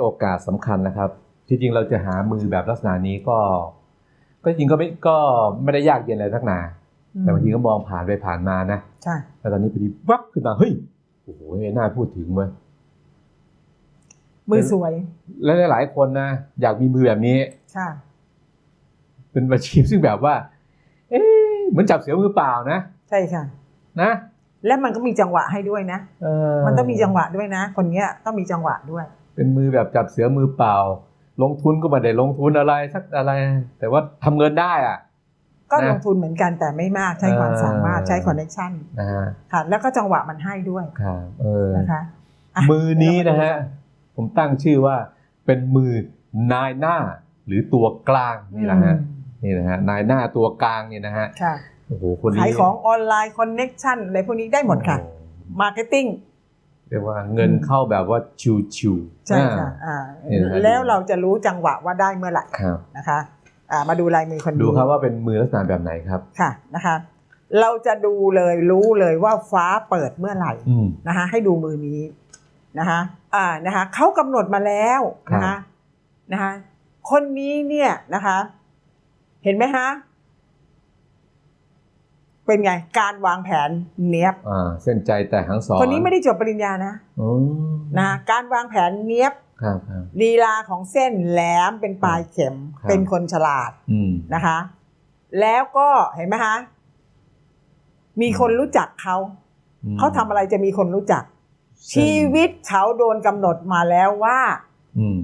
โอกาสสำคัญนะครับ ที่จริงเราจะหามือแบบลักษณะนี้ก็ ก็จริงก็ไม่ก็ไม่ได้ยากเย็นอะไรทักหนา แต่บางทีก็มองผ่านไปผ่านมานะใช่แล้วตอนนี้พอดีวับขึ้นมาเฮ้ยโอ้โหน่าพูดถึงเว้ยมือสวย และหลายๆคนนะอยากมีมือแบบนี้ใช่เป็นอาชีพซึ่งแบบว่า เอ๊ะเหมือนจับเสือมือเปล่านะใช่ค่ะนะและมันก็มีจังหวะให้ด้วยนะเอมันต้องมีจังหวะด้วยนะ คนเนี้ยต้องมีจังหวะด้วย เป็นมือแบบจับเสือมือเปล่า ลงทุนก็ไม่ได้ลงทุนอะไรสักอะไร แต่ว่าทำเงินได้อะก็นะลงทุนเหมือนกันแต่ไม่มากใช้ความเออสามารถใช้คอนเนคชั่นนะฮะค่ะแล้วก็จังหวะมันให้ด้วยครับเออนะคะะมือนี้นะฮะผมตั้งชื่อว่าเป็นมือนายหน้าหรือตัวกลางนี่แหละฮะอืมนี่นะฮะนายหน้าตัวกลางนี่นะฮะค่ะโอ้โหคนนี้ขายของออนไลน์คอนเน็ชันอะไรพวกนี้ได้หมดค่ะโอ้โมาร์เก็ตติ้ง เรียกว่าเงินเข้าแบบว่าชิวๆใช่ค่ะอ่าอ่านี่นะฮะแล้วเราจะรู้จังหวะว่าได้เมื่อไหร่ครับนะคะอ่ามาดูลายมือคนดูนี้ครับว่าเป็นมือลักษณะแบบไหนครับค่ะนะคะเราจะดูเลยรู้เลยว่าฟ้าเปิดเมื่อไหร่อืมนะคะให้ดูมือนี้นะคะอ่านะคะเขากำหนดมาแล้วนะครัคะบนะคะคนนี้เนี่ยนะคะ เห็นไหมฮะ เป็นไงการวางแผนเนี้ยบอ่าเส้นใจแต่หางสอนคนนี้ไม่ได้จบปริญญานะอืมนะการวางแผนเนี้ยบครับครับลีลาของเส้นแหลมเป็นปลายเข็มครับเป็นคนฉลาดอืมนะคะ แล้วก็เห็นไหมคะมีคนรู้จักเขาอืมเขาทำอะไรจะมีคนรู้จักเส้นชีวิตเขาโดนกำหนดมาแล้วว่าอืม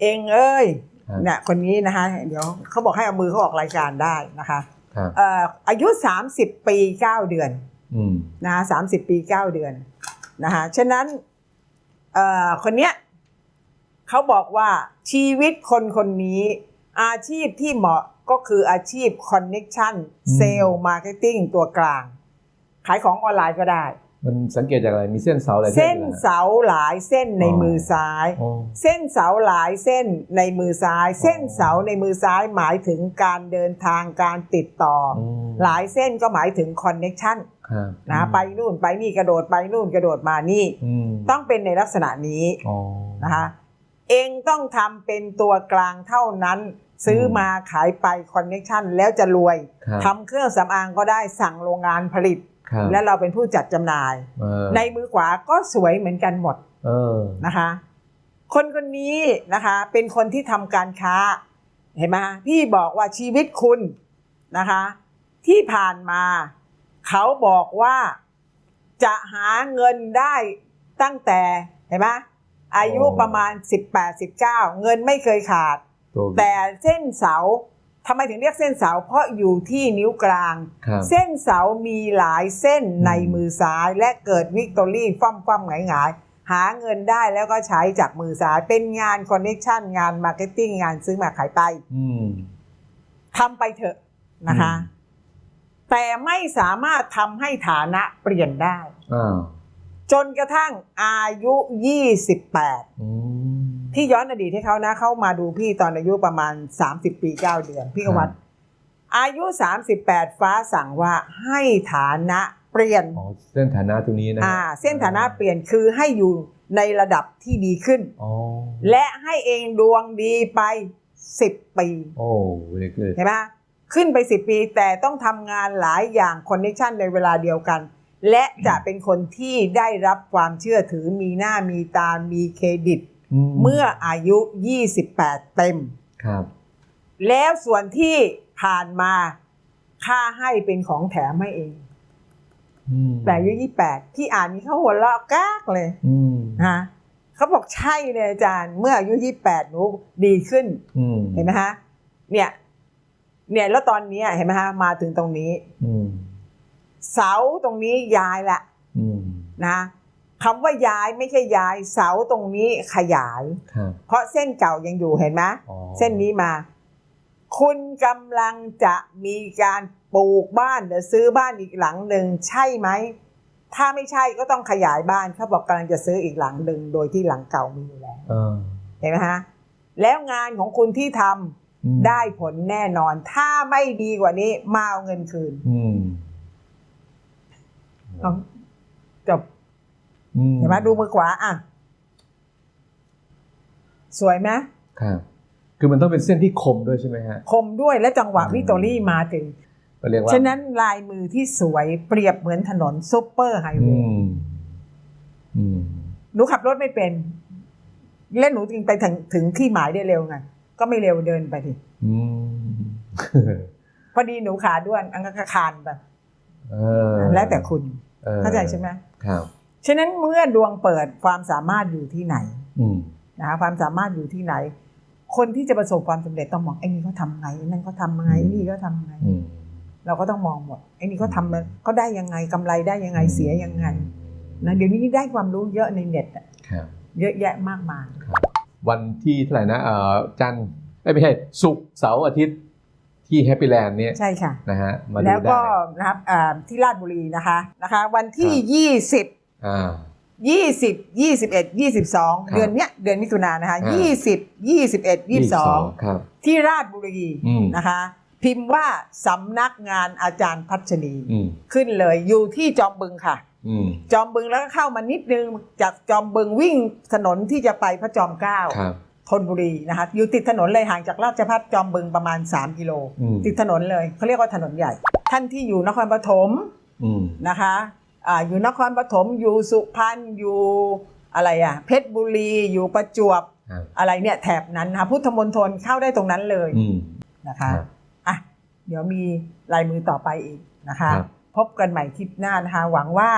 เองเอ้ยครับเนี่ยคนนี้นะคะ เดี๋ยวเขาบอกให้เอามือเขาออกรายการได้นะคะครับเอ่ออายุ 30 ปี 9 เดือนอืมนะคะสามสิบปี 9 เดือนนะคะฉะนั้นเอ่อคนเนี้ยเขาบอกว่าชีวิตคนคนนี้อาชีพที่เหมาะก็คืออาชีพคอนเน็ชันเซลล์มาร์เก็ตติ้งตัวกลาง ขายของออนไลน์ก็ได้ มันสังเกตจากอะไรมีเส้นเสาอะไรเส้นที่อยู่ะเสาหลายเส้นในมือซ้ายโอ้เส้นเสาหลายเส้นในมือซ้าย เส้นเสาในมือซ้ายหมายถึงการเดินทางการติดต่อออืมหลายเส้นก็หมายถึงคอนเน็ชันครับนะไปนู่นไปนี่กระโดดไปนู่นกระโดดมานี่อืมต้องเป็นในลักษณะนี้อ๋อนะคะเองต้องทำเป็นตัวกลางเท่านั้นซื้อมาขายไปคอนเน็ชันแล้วจะรวยครับทำเครื่องสำอางก็ได้สั่งโรงงานผลิตครับ และเราเป็นผู้จัดจำหน่ายเออในมือขวาก็สวยเหมือนกันหมดเออนะคะ คนคนนี้นะคะเป็นคนที่ทำการค้าเห็นไหมพี่บอกว่าชีวิตคุณนะคะ ที่ผ่านมา เขาบอกว่าจะหาเงินได้ตั้งแต่เห็นไหมอายุประมาณ 18-19 เงินไม่เคยขาดตัวแต่เส้นเสาทำไมถึงเรียกเส้นเสาเพราะอยู่ที่นิ้วกลาง ครับเส้นเสามีหลายเส้นอืมในมือซ้าย และเกิดวิกตอรี่ฟั่มฟั่มหงายหงายหาเงินได้แล้วก็ใช้จากมือซ้ายเป็นงานคอนเน c ชันงานมาร์เก็ตติ้งงานซื้อมาขายไปอืม ทำไปเถอะนะคะ อืมแต่ไม่สามารถทำให้ฐานะเปลี่ยนได้อ้าวจนกระทั่งอายุ 28 อืม ที่ย้อนอดีตให้เขานะเข้ามาดูพี่ตอนอายุประมาณ 30 ปี 9 เดือน พี่ก็วัดอายุ 38 ฟ้าสั่งว่าให้ฐานะเปลี่ยนอ๋อเส้นฐานะตรงนี้นะอ่า เส้นฐานะเปลี่ยนคือให้อยู่ในระดับที่ดีขึ้นอ๋อและให้เองดวงดีไป10ปี โอ้เวลเกิดเห็นไหมขึ้นไป10ปีแต่ต้องทำงานหลายอย่างคอนเนคชันในเวลาเดียวกัน และจะเป็นคนที่ได้รับความเชื่อถือมีหน้ามีตา มีเครดิต เมื่ออายุ 28 เต็มครับ แล้วส่วนที่ผ่านมาค่าให้เป็นของแถมให้เองอืมแต่อายุ 28 ที่อ่านนี้เขาหัวเราะกากเลยอืมฮะเขาบอกใช่เลยอาจารย์ เมื่ออายุ 28 หนูดีขึ้นอืมเห็นไหมฮะเนี่ย เนี่ยแล้วตอนนี้เห็นไหมฮะมาถึงตรงนี้อืมเสาตรงนี้ย้ายละอืมนะ คำว่าย้ายไม่ใช่ย้ายเสาตรงนี้ขยาย ครับเพราะเส้นเก่ายังอยู่เห็นไหมอ๋อเส้นนี้มา คุณกำลังจะมีการปลูกบ้านหรือซื้อบ้านอีกหลังหนึ่งใช่ไหม ถ้าไม่ใช่ก็ต้องขยายบ้านเขาบอกกำลังจะซื้ออีกหลังหนึ่งโดยที่หลังเก่ามีอยู่แล้ว เออเห็นไหมฮะแล้วงานของคุณที่ทำอืมได้ผลแน่นอน ถ้าไม่ดีกว่านี้มาเอาเงินคืนอืม เอาจบอื เห็นไหมดูมือขวาอะ สวยไหมครับคือมันต้องเป็นเส้นที่คมด้วยใช่ไหมฮะ คมด้วยและจังหวะอืมวิกตอรี่มาถึงก็เรียกว่าฉะนั้นลายมือที่สวยเปรียบเหมือนถนนซุปเปอร์ไฮเวอืย์มอืมหนูขับรถไม่เป็นเล่นหนูจึงไปถึงถึงที่หมายได้เร็วไงก็ไม่เร็วเดินไปทีอืมพอดีหนูขาด้วนอังกคานไปเออแล้วแต่คุณออเข้าใจใช่ไหมครับ ฉะนั้นเมื่อดวงเปิดความสามารถอยู่ที่ไหนอืมนะคะความสามารถอยู่ที่ไหน คนที่จะประสบความสำเร็จต้องมองไอ้นี่เขาทำไงไอ้นั่นเขาทำไงไอ้นี่เขาทำไงอืมเราก็ต้องมองหมดไอ้นี่เขาทำเขาได้ยังไงกำไรได้ยังไงเสียยังไงนะเดี๋ยวนี้ได้ความรู้เยอะในเน็ตอะครับเยอะแยะมากมายครับวันที่เท่าไหร่นะเอ่อจันทร์เอ้ยไม่ใช่ศุกร์เสาร์อาทิตย์ที่แฮปปี้แลนด์เนี่ยใช่ค่ะนะฮะมาดูแล้วก็ได้นะครับอ่าที่ราชบุรีนะคะนะคะ วันที่ยี่สิบอ่า ยี่สิบยี่สิบเอ็ดยี่สิบสองครับเดือนเนี้ยเดือนมิถุนายนนะคะอ่ายี่สิบยี่สิบเอ็ดยี่สิบสองครับที่ราชบุรีอืมนะคะ พิมพ์ว่าสำนักงานอาจารย์พัชนีอืมขึ้นเลยอยู่ที่จอมบึงค่ะอืมจอมบึงแล้วก็เข้ามานิดนึงจากจอมบึงวิ่งถนนที่จะไปพระจอมเกล้าครับธนบุรีนะคะอยู่ติดถนนเลยห่างจากราชพัฒจอมบึงประมาณ 3 กิโลอืมติดถนนเลยเขาเรียกว่าถนนใหญ่ ท่านที่อยู่นครปฐมอืมนะคะ อ่าอยู่นครปฐมอยู่สุพรรณอยู่อะไรอะเพชรบุรีอยู่ประจวบครับอะไรเนี่ยแถบนั้นนะคะพุทธมณฑลเข้าได้ตรงนั้นเลยอืมนะคะครับอะเดี๋ยวมีลายมือต่อไปอีกนะคะครับพบกันใหม่คลิปหน้านะคะหวังว่า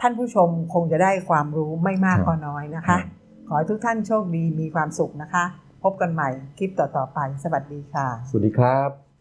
ท่านผู้ชมคงจะได้ความรู้ไม่มากก็น้อยนะคะ ขอให้ทุกท่านโชคดีมีความสุขนะคะ พบกันใหม่คลิปต่อๆไป สวัสดีค่ะ สวัสดีครับ